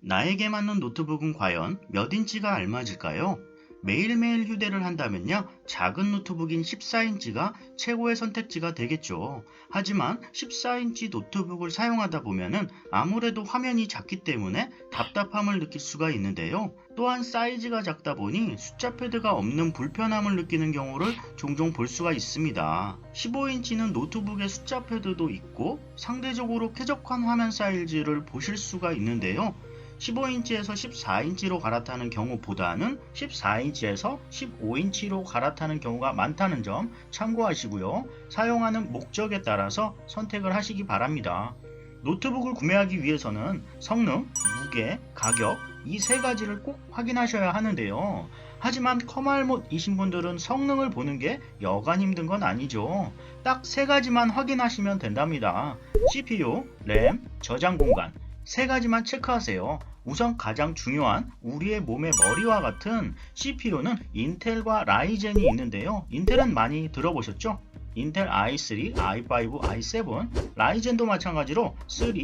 나에게 맞는 노트북은 과연 몇 인치가 알맞을까요? 매일매일 휴대를 한다면요, 작은 노트북인 14인치가 최고의 선택지가 되겠죠. 하지만 14인치 노트북을 사용하다 보면은 아무래도 화면이 작기 때문에 답답함을 느낄 수가 있는데요. 또한 사이즈가 작다 보니 숫자 패드가 없는 불편함을 느끼는 경우를 종종 볼 수가 있습니다. 15인치는 노트북에 숫자 패드도 있고 상대적으로 쾌적한 화면 사이즈를 보실 수가 있는데요. 15인치에서 14인치로 갈아타는 경우보다는 14인치에서 15인치로 갈아타는 경우가 많다는 점 참고하시고요. 사용하는 목적에 따라서 선택을 하시기 바랍니다. 노트북을 구매하기 위해서는 성능, 무게, 가격 이 세 가지를 꼭 확인하셔야 하는데요. 하지만 커말못이신 분들은 성능을 보는 게 여간 힘든 건 아니죠. 딱 세 가지만 확인하시면 된답니다. CPU, 램, 저장 공간 세 가지만 체크하세요. 우선 가장 중요한 우리의 몸의 머리와 같은 CPU는 인텔과 라이젠이 있는데요. 인텔은 많이 들어보셨죠? 인텔 i3, i5, i7, 라이젠도 마찬가지로 3,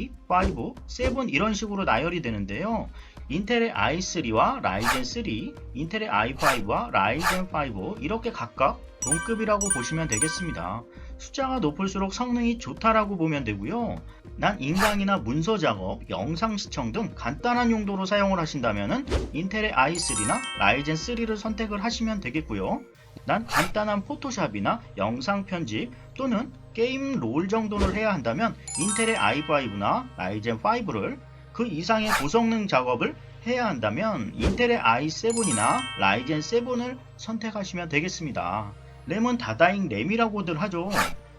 5, 7 이런 식으로 나열이 되는데요. 인텔의 i3와 라이젠 3, 인텔의 i5와 라이젠 5 이렇게 각각 동급이라고 보시면 되겠습니다. 숫자가 높을수록 성능이 좋다라고 보면 되고요. 난 인강이나 문서 작업, 영상 시청 등 간단한 용도로 사용을 하신다면 인텔의 i3나 라이젠 3를 선택을 하시면 되겠고요. 난 간단한 포토샵이나 영상 편집 또는 게임 롤 정도를 해야 한다면 인텔의 i5나 라이젠 5를 그 이상의 고성능 작업을 해야 한다면 인텔의 i7이나 라이젠 7을 선택하시면 되겠습니다. 램은 다다잉 램이라고들 하죠.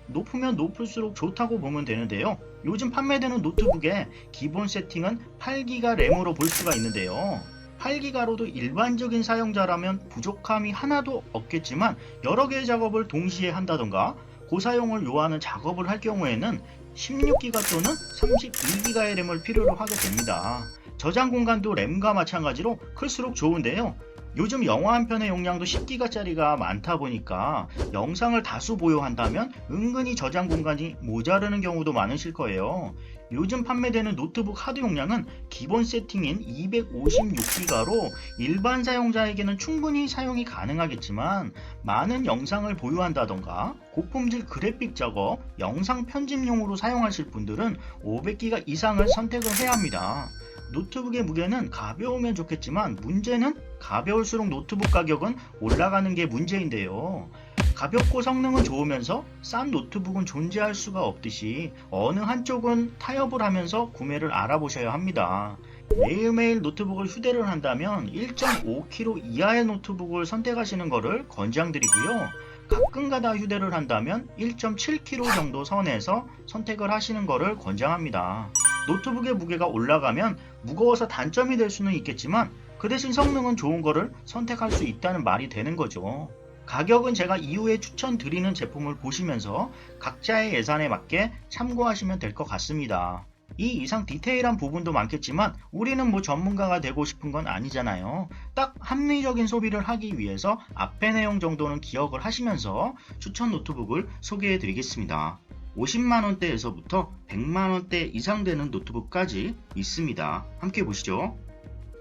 높으면 높을수록 좋다고 보면 되는데요. 요즘 판매되는 노트북의 기본 세팅은 8기가 램으로 볼 수가 있는데요. 8기가로도 일반적인 사용자라면 부족함이 하나도 없겠지만 여러 개의 작업을 동시에 한다던가 고사용을 요하는 작업을 할 경우에는 16기가 또는 32기가의 램을 필요로 하게 됩니다. 저장 공간도 램과 마찬가지로 클수록 좋은데요. 요즘 영화 한 편의 용량도 10기가짜리가 많다 보니까 영상을 다수 보유한다면 은근히 저장 공간이 모자르는 경우도 많으실 거예요. 요즘 판매되는 노트북 하드 용량은 기본 세팅인 256기가로 일반 사용자에게는 충분히 사용이 가능하겠지만 많은 영상을 보유한다던가 고품질 그래픽 작업, 영상 편집용으로 사용하실 분들은 500기가 이상을 선택을 해야 합니다. 노트북의 무게는 가벼우면 좋겠지만 문제는 가벼울수록 노트북 가격은 올라가는 게 문제인데요. 가볍고 성능은 좋으면서 싼 노트북은 존재할 수가 없듯이 어느 한쪽은 타협을 하면서 구매를 알아보셔야 합니다. 매일매일 노트북을 휴대를 한다면 1.5kg 이하의 노트북을 선택하시는 것을 권장드리고요. 가끔가다 휴대를 한다면 1.7kg 정도 선에서 선택을 하시는 것을 권장합니다. 노트북의 무게가 올라가면 무거워서 단점이 될 수는 있겠지만 그 대신 성능은 좋은 거를 선택할 수 있다는 말이 되는 거죠. 가격은 제가 이후에 추천드리는 제품을 보시면서 각자의 예산에 맞게 참고하시면 될 것 같습니다. 이 이상 디테일한 부분도 많겠지만 우리는 뭐 전문가가 되고 싶은 건 아니잖아요. 딱 합리적인 소비를 하기 위해서 앞의 내용 정도는 기억을 하시면서 추천 노트북을 소개해 드리겠습니다. 50만원대에서부터 100만원대 이상 되는 노트북까지 있습니다. 함께 보시죠.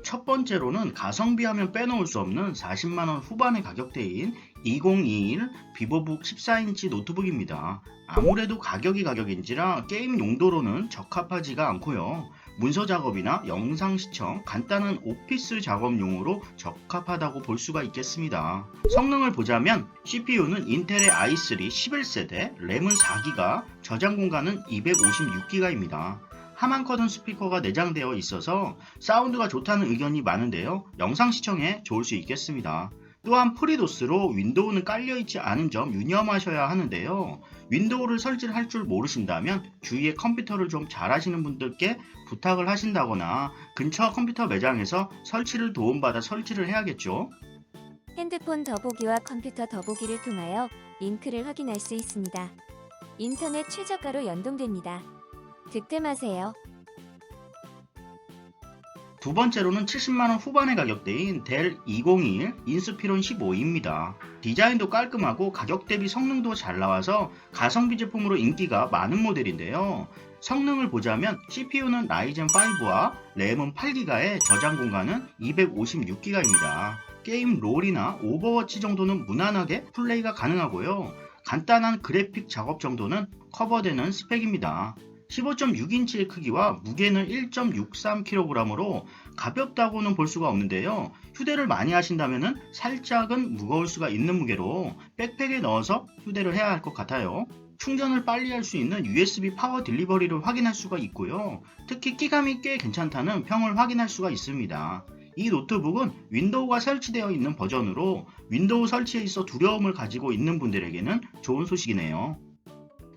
첫 번째로는 가성비 하면 빼놓을 수 없는 40만원 후반의 가격대인 2021 비보북 14인치 노트북입니다. 아무래도 가격이 가격인지라 게임 용도로는 적합하지가 않고요. 문서 작업이나 영상 시청, 간단한 오피스 작업용으로 적합하다고 볼 수가 있겠습니다. 성능을 보자면 CPU는 인텔의 i3 11세대, 램은 4기가, 저장 공간은 256기가입니다. 하만커든 스피커가 내장되어 있어서 사운드가 좋다는 의견이 많은데요. 영상 시청에 좋을 수 있겠습니다. 또한 프리도스로 윈도우는 깔려있지 않은 점 유념하셔야 하는데요. 윈도우를 설치를 할줄 모르신다면 주위에 컴퓨터를 좀 잘하시는 분들께 부탁을 하신다거나 근처 컴퓨터 매장에서 설치를 도움받아 설치를 해야겠죠. 핸드폰 더보기와 컴퓨터 더보기를 통하여 링크를 확인할 수 있습니다. 인터넷 최저가로 연동됩니다. 득템하세요. 두 번째로는 70만원 후반의 가격대인 델 2021 인스피론 15입니다. 디자인도 깔끔하고 가격 대비 성능도 잘 나와서 가성비 제품으로 인기가 많은 모델인데요. 성능을 보자면 CPU는 라이젠 5와 램은 8기가에 저장 공간은 256기가입니다. 게임 롤이나 오버워치 정도는 무난하게 플레이가 가능하고요. 간단한 그래픽 작업 정도는 커버되는 스펙입니다. 15.6인치의 크기와 무게는 1.63kg으로 가볍다고는 볼 수가 없는데요. 휴대를 많이 하신다면 살짝은 무거울 수가 있는 무게로 백팩에 넣어서 휴대를 해야 할 것 같아요. 충전을 빨리 할 수 있는 USB 파워 딜리버리를 확인할 수가 있고요. 특히 끼감이 꽤 괜찮다는 평을 확인할 수가 있습니다. 이 노트북은 윈도우가 설치되어 있는 버전으로 윈도우 설치에 있어 두려움을 가지고 있는 분들에게는 좋은 소식이네요.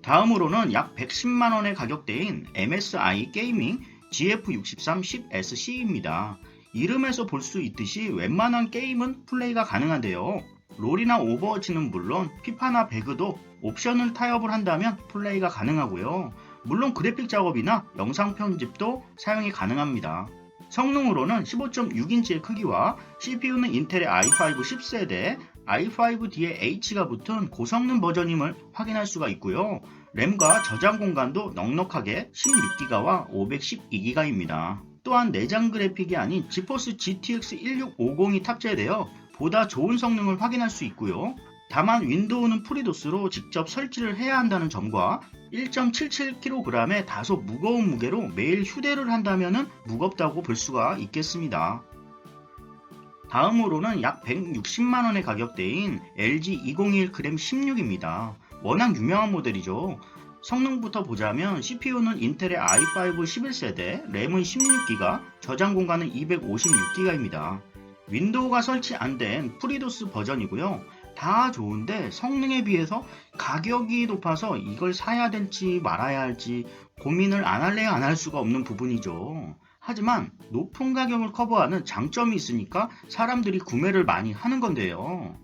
다음으로는 약 110만 원의 가격대인 MSI 게이밍 GF6310SC입니다. 이름에서 볼 수 있듯이 웬만한 게임은 플레이가 가능한데요. 롤이나 오버워치는 물론 피파나 배그도 옵션을 타협을 한다면 플레이가 가능하고요. 물론 그래픽 작업이나 영상 편집도 사용이 가능합니다. 성능으로는 15.6인치의 크기와 CPU는 인텔의 i5 10세대 i5D에 H가 붙은 고성능 버전임을 확인할 수가 있고요. 램과 저장 공간도 넉넉하게 16기가와 512기가입니다. 또한 내장 그래픽이 아닌 지포스 GTX 1650이 탑재되어 보다 좋은 성능을 확인할 수 있고요. 다만 윈도우는 프리도스로 직접 설치를 해야 한다는 점과 1.77kg의 다소 무거운 무게로 매일 휴대를 한다면 무겁다고 볼 수가 있겠습니다. 다음으로는 약 160만원의 가격대인 LG 201 g 16입니다. 워낙 유명한 모델이죠. 성능부터 보자면 CPU는 인텔의 i5 11세대, 램은 16기가, 저장 공간은 256기가입니다. 윈도우가 설치 안 된 프리도스 버전이고요. 다 좋은데 성능에 비해서 가격이 높아서 이걸 사야 될지 말아야 할지 고민을 안 할래야 안 할 수가 없는 부분이죠. 하지만 높은 가격을 커버하는 장점이 있으니까 사람들이 구매를 많이 하는 건데요.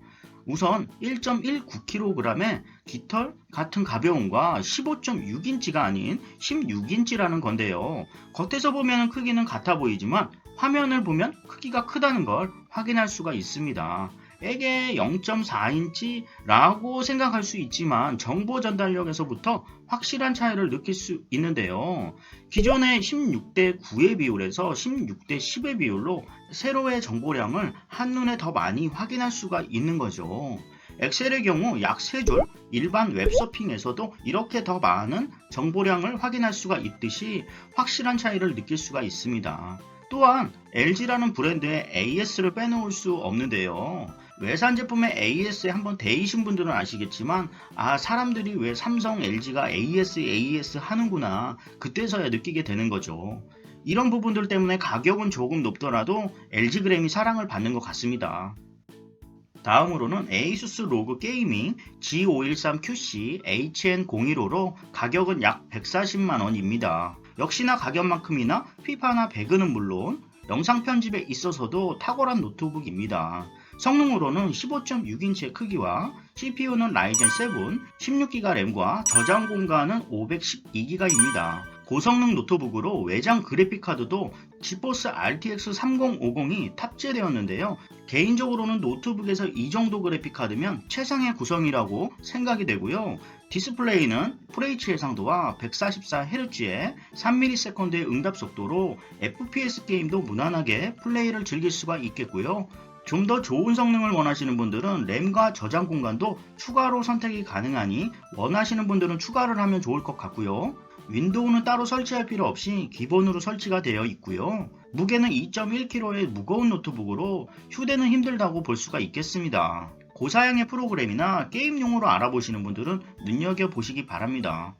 우선 1.19kg의 깃털 같은 가벼움과 15.6인치가 아닌 16인치라는 건데요. 겉에서 보면 크기는 같아 보이지만 화면을 보면 크기가 크다는 걸 확인할 수가 있습니다. 에게 0.4인치라고 생각할 수 있지만 정보 전달력에서부터 확실한 차이를 느낄 수 있는데요. 기존의 16대 9의 비율에서 16대 10의 비율로 세로의 정보량을 한눈에 더 많이 확인할 수가 있는 거죠. 엑셀의 경우 약 3줄, 일반 웹서핑에서도 이렇게 더 많은 정보량을 확인할 수가 있듯이 확실한 차이를 느낄 수가 있습니다. 또한 LG라는 브랜드의 AS를 빼놓을 수 없는데요. 외산 제품의 AS에 한번 데이신 분들은 아시겠지만 아 사람들이 왜 삼성 LG가 AS AS 하는구나 그때서야 느끼게 되는 거죠. 이런 부분들 때문에 가격은 조금 높더라도 LG 그램이 사랑을 받는 것 같습니다. 다음으로는 ASUS 로그 게이밍 G513QC HN015로 가격은 약 140만원입니다. 역시나 가격만큼이나 피파나 배그는 물론 영상 편집에 있어서도 탁월한 노트북입니다. 성능으로는 15.6인치의 크기와 CPU는 라이젠 7, 16기가 램과 저장 공간은 512기가입니다. 고성능 노트북으로 외장 그래픽카드도 지포스 RTX 3050이 탑재되었는데요. 개인적으로는 노트북에서 이 정도 그래픽카드면 최상의 구성이라고 생각이 되고요. 디스플레이는 FH 해상도와 144Hz의 3ms 응답 속도로 FPS 게임도 무난하게 플레이를 즐길 수가 있겠고요. 좀 더 좋은 성능을 원하시는 분들은 램과 저장 공간도 추가로 선택이 가능하니 원하시는 분들은 추가를 하면 좋을 것 같고요. 윈도우는 따로 설치할 필요 없이 기본으로 설치가 되어 있고요. 무게는 2.1kg의 무거운 노트북으로 휴대는 힘들다고 볼 수가 있겠습니다. 고사양의 프로그램이나 게임용으로 알아보시는 분들은 눈여겨보시기 바랍니다.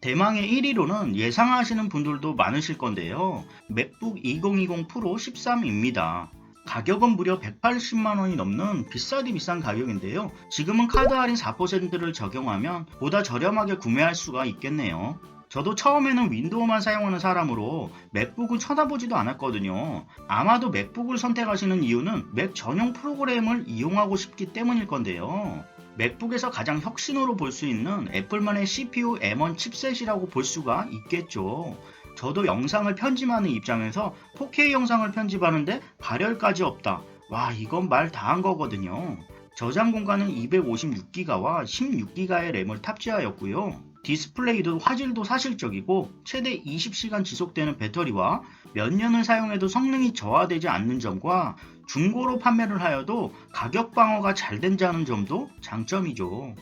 대망의 1위로는 예상하시는 분들도 많으실 건데요. 맥북 2020 프로 13입니다. 가격은 무려 180만원이 넘는 비싸디 비싼 가격인데요. 지금은 카드 할인 4%를 적용하면 보다 저렴하게 구매할 수가 있겠네요. 저도 처음에는 윈도우만 사용하는 사람으로 맥북을 쳐다보지도 않았거든요. 아마도 맥북을 선택하시는 이유는 맥 전용 프로그램을 이용하고 싶기 때문일 건데요. 맥북에서 가장 혁신으로 볼 수 있는 애플만의 CPU M1 칩셋이라고 볼 수가 있겠죠. 저도 영상을 편집하는 입장에서 4K 영상을 편집하는데 발열까지 없다. 와, 이건 말 다 한 거거든요. 저장 공간은 256기가와 16기가의 램을 탑재하였고요. 디스플레이도 화질도 사실적이고 최대 20시간 지속되는 배터리와 몇 년을 사용해도 성능이 저하되지 않는 점과 중고로 판매를 하여도 가격 방어가 잘 된다는 점도 장점이죠.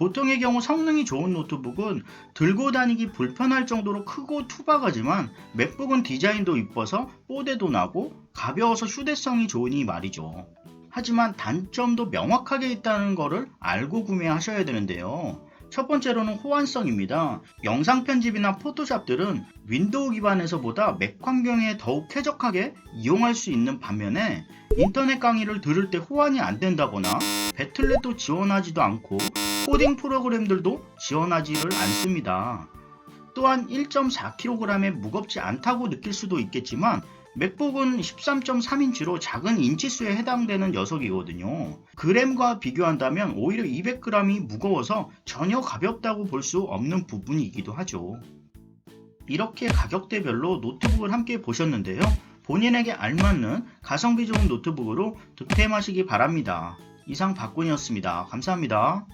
보통의 경우 성능이 좋은 노트북은 들고 다니기 불편할 정도로 크고 투박하지만 맥북은 디자인도 이뻐서 뽀대도 나고 가벼워서 휴대성이 좋으니 말이죠. 하지만 단점도 명확하게 있다는 것을 알고 구매하셔야 되는데요. 첫 번째로는 호환성입니다. 영상 편집이나 포토샵들은 윈도우 기반에서보다 맥 환경에 더욱 쾌적하게 이용할 수 있는 반면에 인터넷 강의를 들을 때 호환이 안 된다거나 배틀넷도 지원하지도 않고 코딩 프로그램들도 지원하지를 않습니다. 또한 1.4kg에 무겁지 않다고 느낄 수도 있겠지만 맥북은 13.3인치로 작은 인치수에 해당되는 녀석이거든요. 그램과 비교한다면 오히려 200g이 무거워서 전혀 가볍다고 볼 수 없는 부분이기도 하죠. 이렇게 가격대별로 노트북을 함께 보셨는데요. 본인에게 알맞는 가성비 좋은 노트북으로 득템하시기 바랍니다. 이상 박군이었습니다. 감사합니다.